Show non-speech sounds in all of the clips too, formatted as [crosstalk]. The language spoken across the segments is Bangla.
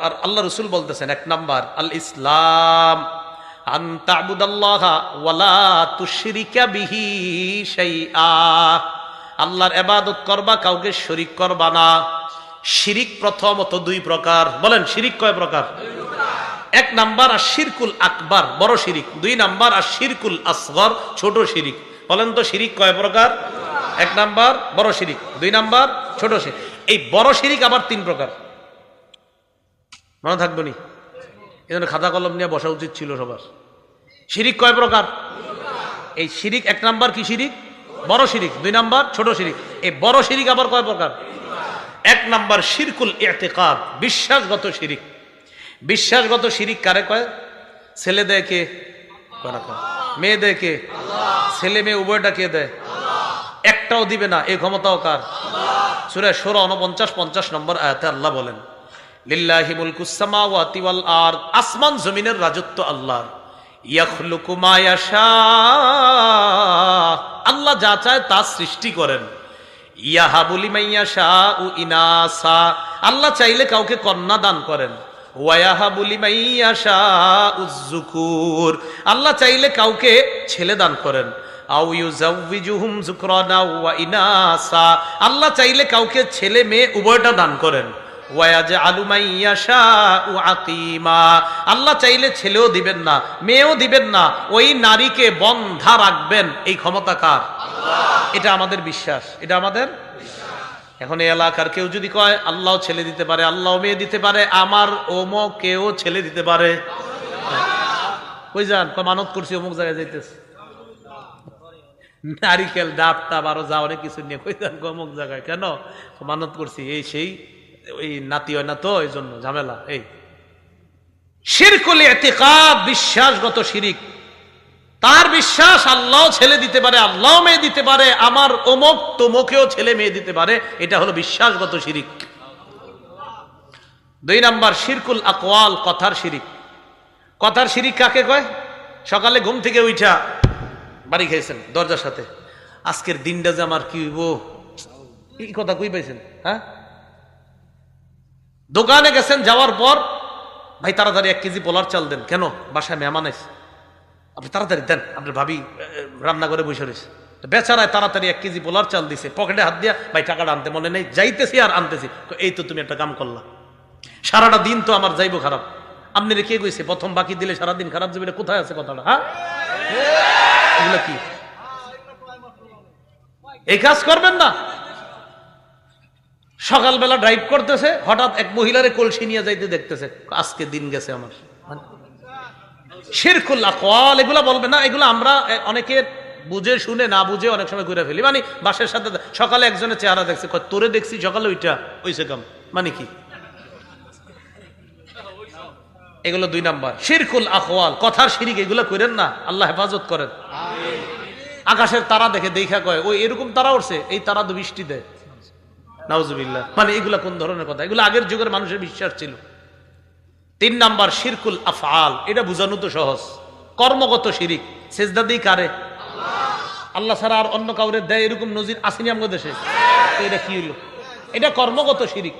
আর আল্লাহ রসুল বলতেছেন, এক নাম্বার আল ইসলাম আল্লাহর ইবাদত করবা, কাউকে শরীক করবা না। শিরিক প্রথমত দুই প্রকার। বলেন, শিরিক কয় প্রকার? এক নাম্বার আর শিরকুল আকবার, বড় শিরিক। দুই নাম্বার আর শিরকুল আসগর, ছোট শিরিক। বলেন তো, শিরিক কয় প্রকার? এক নাম্বার, বড় শিরিক। দুই নাম্বার, ছোট শিরিক। এই বড় শিরিক আবার তিন প্রকার। মনে থাকবে নি? জন্য খাতা কলম নিয়ে বসা উচিত ছিল সবার। শিরিক কয় প্রকার? এই শিরিক এক নাম্বার কি শিরিক? বড় শিরিক, দুই নাম্বার ছোট শিরিক। এই বড় শিরিক আবার কয় প্রকার? এক নাম্বার শিরকুল এতেকাদ বিশ্বাসগত শিরিক। বিশ্বাসগত শিরিক কারে কয়? ছেলে দেয় কে? মেয়ে দেয় কে? ছেলে মেয়ে উভয়টা কে দেয়? একটাও দিবে না এই ক্ষমতাও কার? সুরে ষোলো উনপঞ্চাশ পঞ্চাশ নম্বর আয়াতে আল্লাহ বলেন লিল্লাহি মুলকুস সামাওয়াতি ওয়াল আরদ, আসমান জমিনের রাজত্ব আল্লাহর। ইয়াখলুকু মা ইয়াশা, আল্লাহ যা চায় তা সৃষ্টি করেন। ইয়াহাবুলি মাইয়াশা উ ইনাসা, আল্লাহ চাইলে কাউকে কন্যা দান করেন। ওয়াহাবুলি মাইয়াশা উজ্জুকুর আল্লাহ চাইলে কাউকে ছেলে দান করেন। আল্লাহ চাইলে কাউকে ছেলে মেয়ে উভয়টা দান করেন। আল্লাহ চাইলে ছেলেও দিবেন না মেয়েও দিবেন না ওই নারীকে বন্ধা রাখবেন এই ক্ষমতা কার? এটা আমাদের বিশ্বাস এটা আমাদের এখন এই এলাকার কেউ যদি কয় আল্লাহ ছেলে দিতে পারে আল্লাহ মেয়ে দিতে পারে আমার ওমো কেউ ছেলে দিতে পারে। কই যান মানত করছি অমুক জায়গায় যাইতেছে। নারিকেল ডাব টাব আরও যা অনেক কিছু নিয়ে কই যান অমুক জায়গায় কেন? মানত করছি এই সেই ওই নাতি হয় না তো, এই জন্য ঝামেলা, এই। শিরকুল এতেকাদ বিশ্বাসগত শিরিক। তার বিশ্বাস আল্লাহ ছেলে দিতে পারে, আল্লাহ মেয়ে দিতে পারে, আমার অমুক তোমকেও ছেলে মেয়ে দিতে পারে, এটা হলো বিশ্বাসগত শিরিক। দুই নাম্বার, শিরকুল আকওয়াল, কথার শিরিক। কথার শিরিক কাকে কয়? সকালে ঘুম থেকে উঠা বাড়ি খেয়েছেন দরজার সাথে। আজকের দিনটা যে আমার কি হইব? এই কথা কই পাইছেন? হ্যাঁ? দোকানে গেছেন, যাওয়ার পর, ভাই, তাড়াতাড়ি এক কেজি পোলার চাল দেন। কেন? বাসায় মেহমান আছে। আপনি তাড়াতাড়ি দেন, আপনার ভাবি রান্না করে বসে রয়েছে। বেচারায় তাড়াতাড়ি এক কেজি পোলার চাল দিছে। পকেটে হাত দিয়া, ভাই, টাকাটা আনতে মনে নেই, যাইতেছি আর আনতেছি। এই তো তুমি একটা কাম করলা। সারাটা দিন তো আমার যাইবো খারাপ। আপনি কে কইছে? প্রথম বাকি দিলে সারাদিন খারাপ যাবে কোথায় আছে কথাটা হ্যাঁ? এগুলো কি? এই কাজ করবেন না সকালবেলা ড্রাইভ করতেছে হঠাৎ এক মহিলারে কলসি নিয়ে যাইতে দেখতেছে আজকে দিন গেছে আমার। মানে শিরকুল আকওয়াল এগুলা বলবে না এগুলো আমরা অনেকে বুঝে শুনে না বুঝে অনেক সময় ঘুরে ফেলি। মানে বাসের সাথে সকালে একজনের চেহারা দেখছে তোরে দেখছি সকালে ওইটা ওইসে কাম। মানে কি? এগুলো দুই নাম্বার। শিরকুল আখওয়াল কথার শিরিক এগুলো করেন না আল্লাহ হেফাজত করেন। আকাশের তারা দেখে দেখা কয় ওই এরকম তারা উঠছে এই তারা তো বৃষ্টি দেয়। নাউজুবিল্লাহ। মানে এগুলা কোন ধরনের কথা? এগুলো আগের যুগের মানুষের বিশ্বাস ছিল। তিন নাম্বার, শিরকুল আফআল। এটা বুঝানো তো সহজ। কর্মগত শিরিক। সেজদা দিই কারে? আল্লাহ ছাড়া আর অন্য কাউরে দেয় এরকম নজির আসেনি আমাদের দেশে? এটা কি হইল? এটা কর্মগত শিরিক।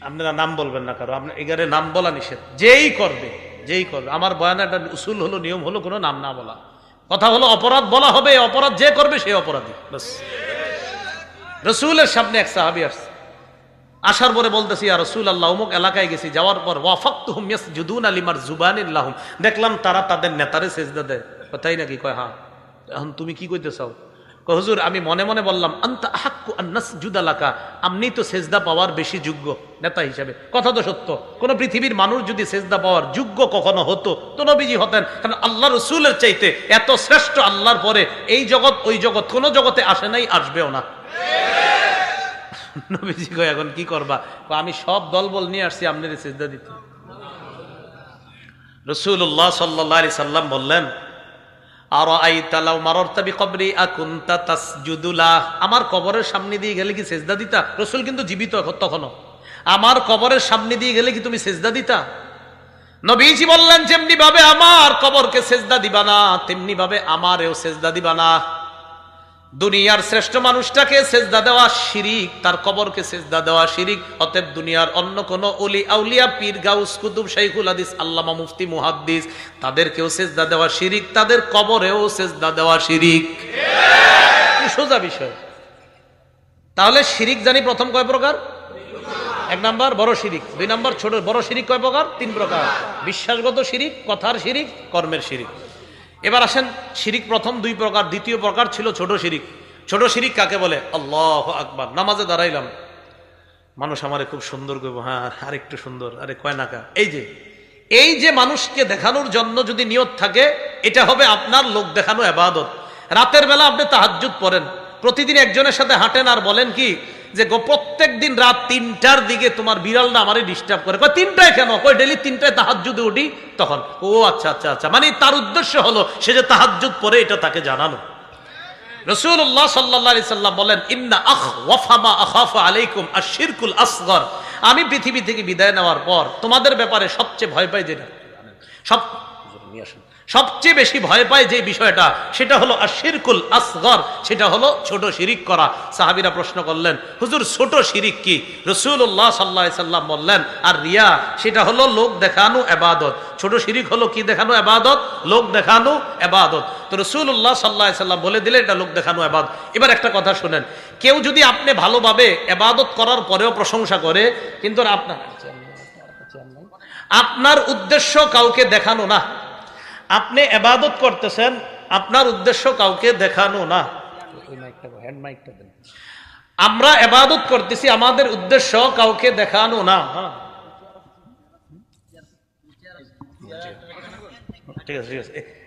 আপনারা নাম বলবেন না কারও। আপনার এগারে নাম বলা নিষেধ। যেই করবে যেই করবে। আমার বয়ানে একটা উসুল হলো, নিয়ম হলো কোনো নাম না বলা। কথা হলো অপরাধ বলা হবে, অপরাধ যে করবে সে অপরাধী। বাস রসুলের সামনে এক সাহাবি আসছে। আসার পরে বলতেছি আর রসুল আল্লাহ অমুক এলাকায় গেছি, যাওয়ার পর ওয়াফাক্ত হুমিয়াস জুদুন আলিমার দেখলাম তারা তাদের নেতারে সেজদা দেয়। কথাই নাকি? কয় হ্যাঁ। এখন তুমি কি কইতে চাও? হুজুর, আমি মনে মনে বললাম, আন্তা আহাক্কু আন্নাস জুদালাকা আপনি তো সেজদা পাওয়ার বেশি যোগ্য নেতা হিসাবে। কথা তো সত্য। কোন পৃথিবীর মানুষ যদি সেজদা পাওয়ার যোগ্য কখনো হতো, তো নবীজি হতেন। কারণ আল্লাহ রসুলের চাইতে এত শ্রেষ্ঠ আল্লাহর পরে এই জগৎ, ওই জগৎ, কোনো জগতে আসে নাই, আসবেও না। [laughs] নবীজি কয়, এখন কি করবা? আমি সব দলবল নিয়ে আসছি, আপনার সেজদা দিতে। রসুল্লাহ সাল্লাহ সাল্লাম বললেন আমার কবরের সামনে দিয়ে গেলে কি সেজদা দিতা? রসুল কিন্তু জীবিত তখনও আমার কবরের সামনে দিয়ে গেলে কি তুমি সেজদা দিতা? নবীজি বললেন যেমনি ভাবে আমার কবরকে সেজদা দিবা না তেমনি ভাবে আমারেও সেজদা দিবা না। দুনিয়ার শ্রেষ্ঠ মানুষটাকে সেজদা দেওয়া শিরিক, তার কবরকে সেজদা দেওয়া শিরিক, অতএব দুনিয়ার অন্য কোন অলি আউলিয়া, পীর গাউস, কুতুব, শাইখুল হাদিস, আল্লামা মুফতি, মুহাদ্দিস, তাদেরকেও সেজদা দেওয়া শিরিক, তাদের কবরেও সেজদা দেওয়া শিরিক। সোজা বিষয়? তাহলে শিরিক জানি প্রথম কয় প্রকার? এক নাম্বার বড় শিরিক, দুই নাম্বার ছোট, বড় শিরিক কয় প্রকার? তিন প্রকার। বিশ্বাসগত শিরিক, কথার শিরিক, কর্মের শিরিক। এবার আসেন শিরিক প্রথম দুই প্রকার, দ্বিতীয় প্রকার ছিল ছোট শিরিক। ছোট শিরিক কাকে বলে? আল্লাহ আকবার, নামাজে দাঁড়াইলাম। মানুষ আমারে খুব সুন্দর করব হ্যাঁ আর একটু সুন্দর, আরে কয় নাকা। এই যে এই যে মানুষকে দেখানোর জন্য যদি নিয়ত থাকে, এটা হবে আপনার লোক দেখানো এবাদত রাতের বেলা আপনি তাহাজ্জুদ পড়েন। প্রতিদিন একজনের সাথে হাঁটেন আর বলেন কি যে গো, প্রত্যেক দিন রাত তিনটার দিকে তোমার বিড়ালটা আমারে ডিস্টার্ব করে। কয়, তিনটায় কেন? কয় ডেলি তিনটায় তাহাজ্জুদে উঠি, তখন। ও আচ্ছা আচ্ছা আচ্ছা। মানে তার উদ্দেশ্য হলো, সে যে তাহাজ্জুদ পরে এটা তাকে জানানো। আমি পৃথিবী থেকে বিদায় নেওয়ার পর তোমাদের ব্যাপারে সবচেয়ে ভয় পাই যেটা? সব নিয়ে আসুন। সবচেয়ে বেশি ভয় পায় যে বিষয়টা, সেটা হলো আর শিরকুল আসগর, সেটা হলো ছোট শিরিক করা। সাহাবিরা প্রশ্ন করলেন, হুজুর, ছোট শিরিক কি? রসুল্লাহ সাল্লাহ সাল্লাম বললেন, আর রিয়া, সেটা হলো লোক দেখানো এবাদত। ছোট শিরিক হলো কি দেখানো এবাদত? লোক দেখানো এবাদত। তো রসুল্লাহ সাল্লাহ সাল্লাম বলে দিলে এটা লোক দেখানো এবাদত। এবার একটা কথা শুনেন, কেউ যদি আপনি ভালোভাবে এবাদত করার পরেও প্রশংসা করে, কিন্তু আপনার আপনার উদ্দেশ্য কাউকে দেখানো না। আপনি এবাদত করতেছেন আপনার উদ্দেশ্য কাউকে দেখানো না। আমরা এবাদত করতেছি আমাদের উদ্দেশ্য কাউকে দেখানো না। হ্যাঁ। ঠিক আছে ঠিক আছে।